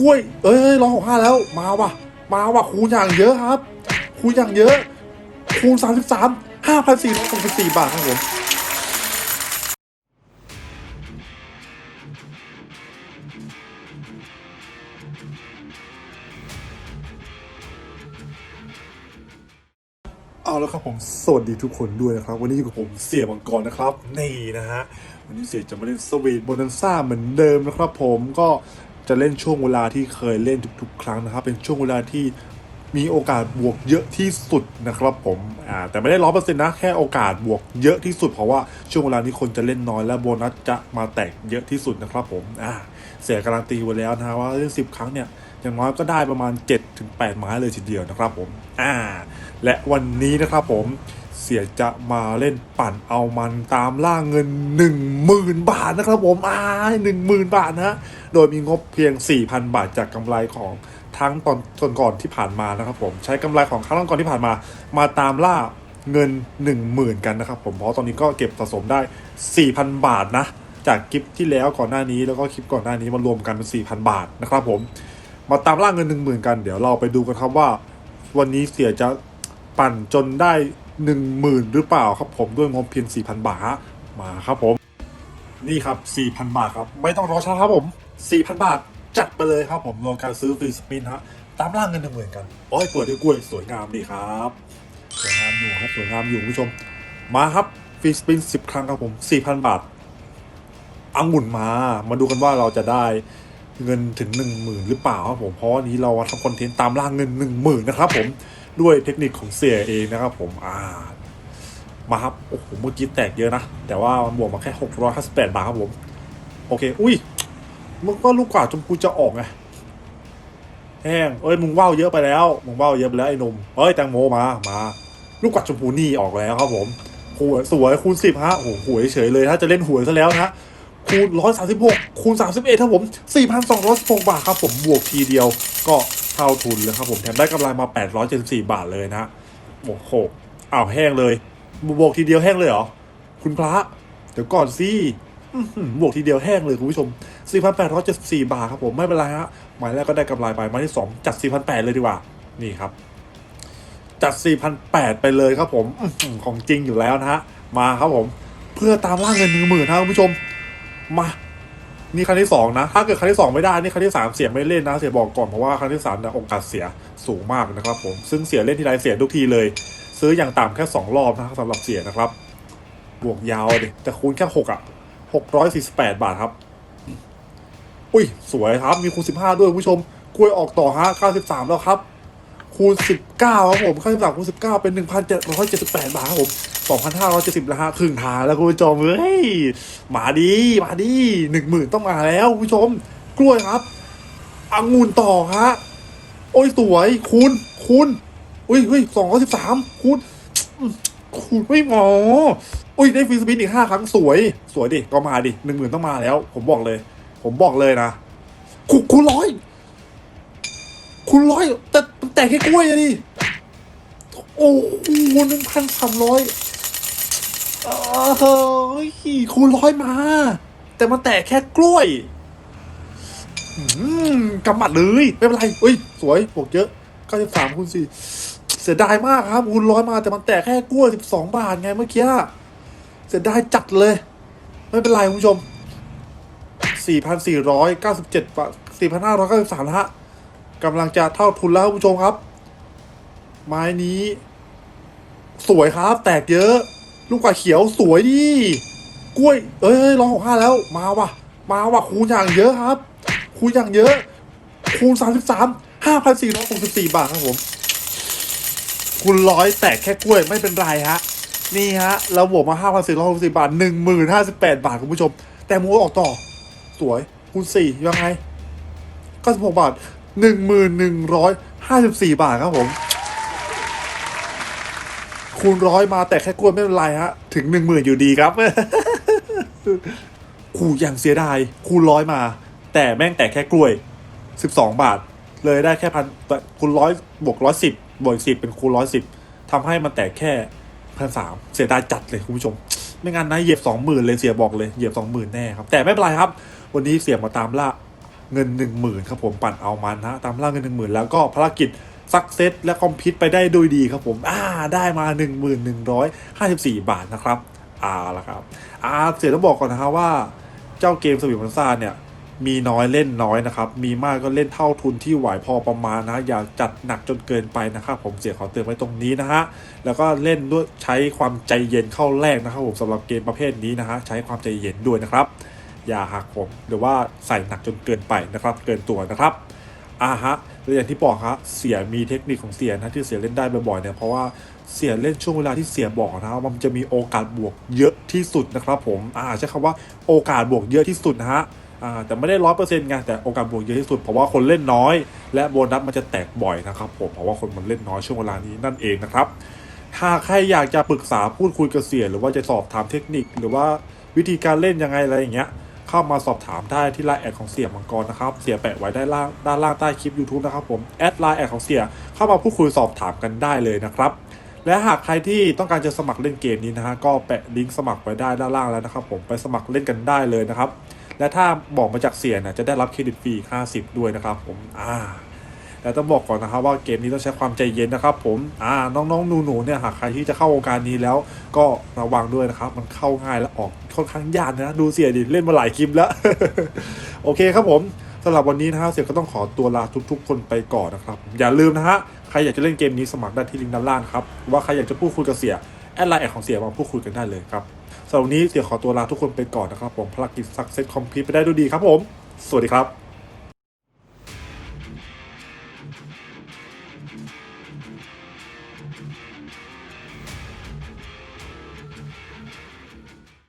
กล้วย เอ้ยร้อยหกห้าแล้ว มาว่ะ มาว่ะคูณอย่างเยอะครับคูณอย่างเยอะ คูณสามสิบสามห้าพันสี่ร้อยหกสิบสี่บาทครับผมเอาแล้วครับผมสวัสดีทุกคนด้วยนะครับ วันนี้อยู่กับผมเสี่ยมังกรนะครับ นี่นะฮะ วันนี้เสี่ยจะมาเล่นสวีทโบนันซ่าเหมือนเดิมนะครับผมก็ จะเล่นช่วงเวลาที่เคยเล่นทุกๆ ครั้งนะครับ เป็นช่วงเวลาที่มีโอกาสบวกเยอะที่สุดนะครับผมอ่าแต่ไม่ได้ร้อเปอร์เซ็นต์นะ แค่โอกาสบวกเยอะที่สุด เพราะว่าช่วงเวลานี้คนจะเล่นน้อยและโบนัสจะมาแตกเยอะที่สุดนะครับผมอ่าเสียการันตีไว้แล้วนะว่าเล่นสิบครั้งเนี่ยอย่างน้อยก็ได้ประมาณ7-8ไม้เลยทีเดียวนะครับผมอ่าและวันนี้นะครับผม เสียจะมาเล่นปั่นเอามันตามล่าเงิน 10,000 บาทนะครับผมอ่า10,000 บาทนะโดยมีงบเพียง 4,000 บาทจากกำไรของทั้งตอนตอนก่อนที่ผ่านมานะครับผมใช้กำไรของครั้งก่อนที่ผ่านมา มาตามล่าเงิน 10,000 กันนะครับผมเพราะตอนนี้ก็เก็บสะสมได้ 4,000 บาทนะจากคลิปที่แล้วก่อนหน้านี้แล้วก็คลิปก่อนหน้านี้มารวมกันเป็น4,000 บาทนะครับผมมาตามล่าเงินหนึ่งหมื่นกันเดี๋ยวเราไปดูกันครับว่า วันนี้เสียจะปั่นจนได้ หนึ่งหมื่นหรือเปล่าครับผมด้วยงบเพียงสี่พันบาทมาครับผม นี่ครับสี่พันบาทครับ ไม่ต้องรอช้าครับผมสี่พันบาทจัดไปเลยครับผมรวมการซื้อฟรีสปินฮะตามล่าเงินหนึ่งหมื่นกันโอ้ยเปิดด้วยกล้วยสวยงามดีครับสวยงามอยู่ครับสวยงามอยู่คุณผู้ชม มาครับฟรีสปินสิบครั้งครับผมสี่พันบาทอังุ่นมา มาดูกันว่าเราจะได้เงินถึง1 0,000หรือเปล่าครับผมเพราะวันนี้เราทำคอนเทนต์ตามล่าเงิน1 0,000นะครับผม ด้วยเทคนิคของเสียเองนะครับผมอ่ามาครับโอ้โหเมื่อกี้แตกเยอะนะ แต่ว่ามันบวกมาแค่ 658 บาทครับผม โอเค อุ้ยมันก็ลูกกว่าจมพูจะออกไงแห้งเอ้ยมึงว่าวเยอะไปแล้วมึงว่าวเยอะไปแล้วไอ้นมเอ้ยแตงโมมามา ลูกกวัดชมพูนี่ออกแล้วครับผมหวยสวยคูณสิบฮะโอ้โหหวยเฉยเลยถ้าจะเล่นหวยซะแล้วนะคูณร้อยสาสิบหกคูณสามสิบเอ็ดครับผมสี่พันสองร้อยสิบหกบาทครับผมบวกทีเดียวก็ เท่าทุนเลยครับผมแถมได้กำไรมาแปดร้อยเจ็ดสิบาทเลยนะโอ้โหอ้าวแห้งเลยบวกทีเดียวแห้งเลยเหรอ คุณพระ เดี๋ยวก่อนสิบวกทีเดียวแห้งเลยคุณผู้ชม 4,874 บาทครับผมไม่เป็นไรฮะหมายแรกก็ได้กำไรไปหมายที่ 2 จัด 4,800 เลยดีกว่า นี่ครับ จัด 4,800 ไปเลยครับผมของจริงอยู่แล้วนะฮะ มาครับผม เพื่อตามล่าเงินหนึ่งหมื่นนะคุณผู้ชม มา นี่ครั้งที่สองนะ ถ้าเกิดครั้งที่สองไม่ได้ นี่ครั้งที่สามเสียไม่เล่นนะ เสียบอกก่อนเพราะว่าครั้งที่สามเนี่ยโอกาสเสียสูงมากนะครับผม ซึ่งเสียเล่นทีไรเสียทุกทีเลย ซื้ออย่างต่ำแค่สองรอบนะสำหรับเสียนะครับ บวกยาวดิแต่คูณแค่หกอะหกร้อยสี่สิบแปดบาทครับ อุ้ย สวยครับ มีคูณสิบห้าด้วยผู้ชมกล้วยออกต่อฮะเก้าสิบสามแล้วครับ คูณสิบเก้าครับผมเก้าสิบสามคูณสิบเก้าเป็นหนึ่งพันเจ็ดร้อยเจ็ดสิบแปดบาทครับผม สองพันห้าร้อยเจ็ดสิบแล้วฮะครึ่งทางแล้วคุณผู้ชมเฮ้ยมาดีมาดีหนึ่งหมื่นต้องมาแล้วคุณผู้ชม กล้วยครับองุ่นต่อฮะโอ้ยสวยคูณคูณอุ้ยเฮ้ยสองร้อยสิบสามคูณคูณไม่หมออุ้ยได้ฟรีสปินอีกห้าครั้งสวย สวยดิก็มาดิหนึ่งหมื่นต้องมาแล้ว ผมบอกเลย ผมบอกเลยนะคูคูณร้อยคูณร้อยแต่แต่แค่กล้วยอะดิโอ้โหหนึ่งพันสามร้อย เฮ้ยคูณร้อยมา แต่มันแตกแค่กล้วยอืมกำหมัดเลย ไม่เป็นไรเอ้ย สวยบวกเยอะเก้าสิบสามคูณสี่เสียดายมากครับคูณร้อยมา แต่มันแตกแค่กล้วยสิบสองบาทไงเมื่อกี้เสียดายจัดเลย ไม่เป็นไรคุณผู้ชมสี่พันสี่ร้อยเก้าสิบเจ็ดบาทสี่พันห้าร้อยเก้าสิบสามฮะกำลังจะเท่าทุนแล้วคุณผู้ชมครับ ไม้นี้ สวยครับ แตกเยอะ ลูกกว่าดเขียวสวยดีกล้วย เอ้ยร้องหกห้าแล้ว มาว่ะ มาว่ะคูณอย่างเยอะครับ คูณอย่างเยอะ คูณสามสิบสามห้าพันสี่ร้อยหกสิบสี่บาทครับผมคุณร้อยแตกแค่กล้วยไม่เป็นไรฮะ นี่ฮะเราบวกมาห้าพันสี่ร้อยหกสิบบาทหนึ่งหมื่นห้าสิบแปดบาทคุณผู้ชม แต่หมูออกต่อ สวย คูณสี่ยังไงเก้าสิบหกบาทหนึ่งหมื่นหนึ่งร้อยห้าสิบสี่บาทครับผม คูณร้อยมาแต่แค่กล้วยไม่เป็นไรฮะ ถึงหนึ่งหมื่นอยู่ดีครับคูอย่างเสียดาย คูณร้อยมา แต่แม่งแต่แค่กล้วยสิบสองบาท เลยได้แค่พันคูณร้อยบวกร้อยสิบบวกสิบเป็นคูณร้อยสิบทำให้มันแตกแค่พันสามเสียดายจัดเลยคุณผู้ชม ไม่งั้นนะเหยียบสองหมื่นเลยเสียบอกเลยเหยียบสองหมื่นแน่ครับ แต่ไม่เป็นไรครับ วันนี้เสียมาตามล่าเงิน1 0,000ครับผมปั่นเอามันนะตามล่าเงิน1 0,000แล้วก็ภารกิจ สักเซตและคอมพิวต์ไปได้โดยดีครับผมอ่าได้มา 1154 บาทนะครับอ่าละครับอ่าเสียต้องบอกก่อนนะฮะว่าเจ้าเกมสวิมมันซ่าเนี่ยมีน้อยเล่นน้อยนะครับ มีมากก็เล่นเท่าทุนที่ไหวพอประมาณนะ อย่าจัดหนักจนเกินไปนะครับ ผมเสียขอเตือนไว้ตรงนี้นะฮะ แล้วก็เล่นด้วยใช้ความใจเย็นเข้าแรกนะครับผมสำหรับเกมประเภทนี้นะฮะ ใช้ความใจเย็นด้วยนะครับ อย่าหักผมหรือว่าใส่หนักจนเกินไปนะครับ เกินตัวนะครับ อ่าฮะแล้วอย่างที่บอกฮะเสียมีเทคนิคของเสียนะที่เสียเล่นได้บ่อยๆเนี่ยเพราะว่าเสียเล่นช่วงเวลาที่เสียบอกนะว่ามันจะมีโอกาสบวกเยอะที่สุดนะครับผมอ่าใช้คำว่าโอกาสบวกเยอะที่สุดนะฮะอ่าแต่ไม่ได้ร้อยเปอร์เซ็นต์ไงแต่โอกาสบวกเยอะที่สุดเพราะว่าคนเล่นน้อย และโบนัสมันจะแตกบ่อยนะครับผมเพราะว่าคนมันเล่นน้อยช่วงเวลานี้นั่นเองนะครับถ้าใครอยากจะปรึกษาพูดคุยกับเสียหรือว่าจะสอบถามเทคนิค หรือว่าวิธีการเล่นยังไงอะไรอย่างเงี้ย เข้ามาสอบถามได้ที่ไลน์แอดของเสียมังกรนะครับ เสียแปะไว้ด้านล่างด้านล่างใต้คลิป YouTube นะครับผมแอดไลน์แอดของเสียเข้ามาพูดคุยสอบถามกันได้เลยนะครับและหากใครที่ต้องการจะสมัครเล่นเกมนี้นะฮะก็แปะลิงก์สมัครไว้ได้ด้านล่างแล้วนะครับ ผมไปสมัครเล่นกันได้เลยนะครับ และถ้าบอกมาจากเสียนะจะได้รับเครดิตฟรี50 ด้วยนะครับ ผมอ่า แต่ต้องบอกก่อนนะครับว่าเกมนี้ต้องใช้ความใจเย็นนะครับ ผมอ่าน้องๆหนูๆเนี่ยหากใครที่จะเข้าวงการนี้แล้วก็ระวังด้วยนะครับ มันเข้าง่ายและออกค่อนข้างยากนะดูเสียดิเล่นมาหลายคลิปแล้ว โอเคครับผมสำหรับวันนี้นะฮะเสียก็ต้องขอตัวลาทุก ๆ คนไปก่อนนะครับ อย่าลืมนะฮะใครอยากจะเล่นเกมนี้สมัครได้ที่ลิงก์ด้านล่างครับว่าใครอยากจะพูดคุยกับเสียแอดไลน์แอดของเสียมาพูดคุยกันได้เลยครับสำหรับวันนี้เสียขอตัวลาทุกคนไปก่อนนะครับ ผมภารกิจสักเซตคอมพิวไปได้ด้วยดีครับผม สวัสดีครับ